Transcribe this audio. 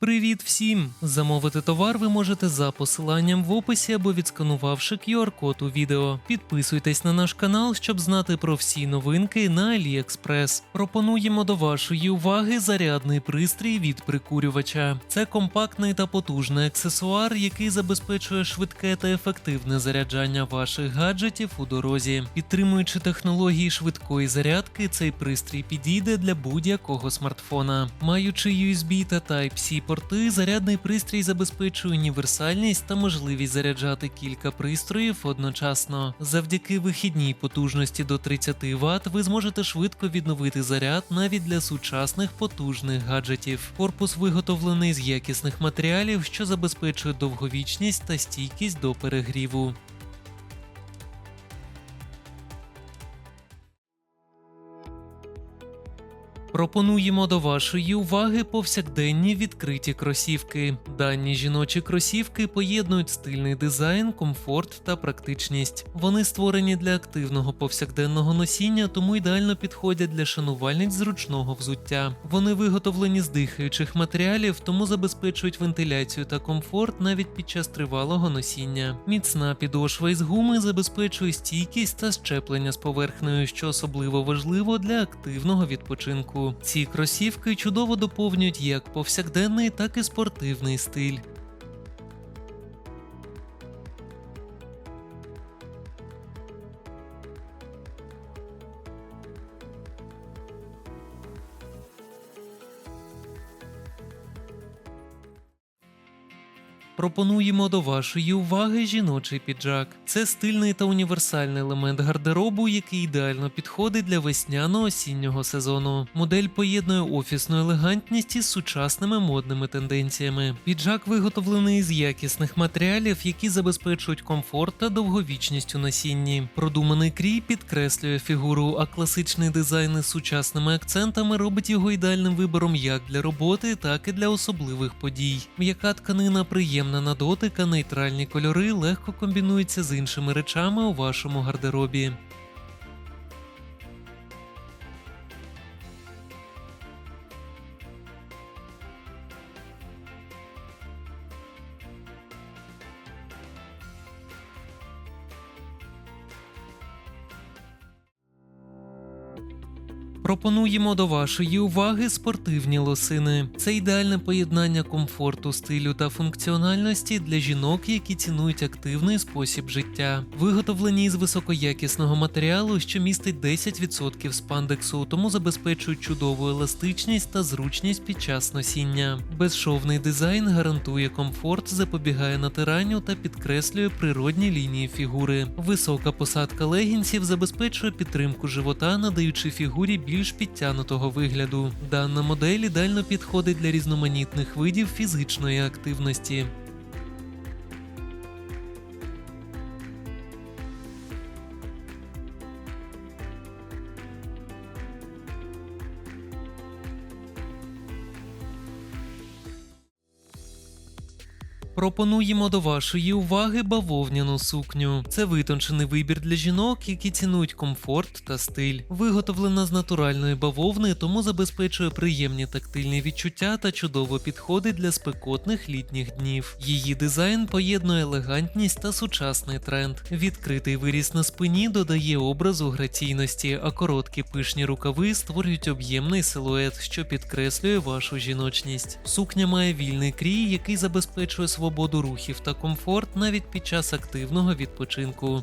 Привіт всім! Замовити товар ви можете за посиланням в описі або відсканувавши QR-код у відео. Підписуйтесь на наш канал, щоб знати про всі новинки на AliExpress. Пропонуємо до вашої уваги зарядний пристрій від прикурювача. Це компактний та потужний аксесуар, який забезпечує швидке та ефективне заряджання ваших гаджетів у дорозі. Підтримуючи технології швидкої зарядки, цей пристрій підійде для будь-якого смартфона. Маючи USB та Type-C порти, зарядний пристрій забезпечує універсальність та можливість заряджати кілька пристроїв одночасно. Завдяки вихідній потужності до 30 Вт ви зможете швидко відновити заряд навіть для сучасних потужних гаджетів. Корпус виготовлений з якісних матеріалів, що забезпечує довговічність та стійкість до перегріву. Пропонуємо до вашої уваги повсякденні відкриті кросівки. Дані жіночі кросівки поєднують стильний дизайн, комфорт та практичність. Вони створені для активного повсякденного носіння, тому ідеально підходять для шанувальниць зручного взуття. Вони виготовлені з дихаючих матеріалів, тому забезпечують вентиляцію та комфорт навіть під час тривалого носіння. Міцна підошва із гуми забезпечує стійкість та щеплення з поверхнею, що особливо важливо для активного відпочинку. Ці кросівки чудово доповнюють як повсякденний, так і спортивний стиль. Пропонуємо до вашої уваги жіночий піджак. Це стильний та універсальний елемент гардеробу, який ідеально підходить для весняно-осіннього сезону. Модель поєднує офісну елегантність із сучасними модними тенденціями. Піджак виготовлений з якісних матеріалів, які забезпечують комфорт та довговічність у носінні. Продуманий крій підкреслює фігуру, а класичний дизайн із сучасними акцентами робить його ідеальним вибором як для роботи, так і для особливих подій. М'яка тканина приємна на дотик, а нейтральні кольори легко комбінуються з іншими речами у вашому гардеробі. Пропонуємо до вашої уваги спортивні лосини. Це ідеальне поєднання комфорту, стилю та функціональності для жінок, які цінують активний спосіб життя. Виготовлені із високоякісного матеріалу, що містить 10% спандексу, тому забезпечують чудову еластичність та зручність під час носіння. Безшовний дизайн гарантує комфорт, запобігає натиранню та підкреслює природні лінії фігури. Висока посадка легінсів забезпечує підтримку живота, надаючи фігурі більш підтянутого вигляду. Дана модель ідеально підходить для різноманітних видів фізичної активності. Пропонуємо до вашої уваги бавовняну сукню. Це витончений вибір для жінок, які цінують комфорт та стиль. Виготовлена з натуральної бавовни, тому забезпечує приємні тактильні відчуття та чудово підходить для спекотних літніх днів. Її дизайн поєднує елегантність та сучасний тренд. Відкритий виріс на спині додає образу граційності, а короткі пишні рукави створюють об'ємний силует, що підкреслює вашу жіночність. Сукня має вільний крій, який забезпечує свободу рухів та комфорт навіть під час активного відпочинку.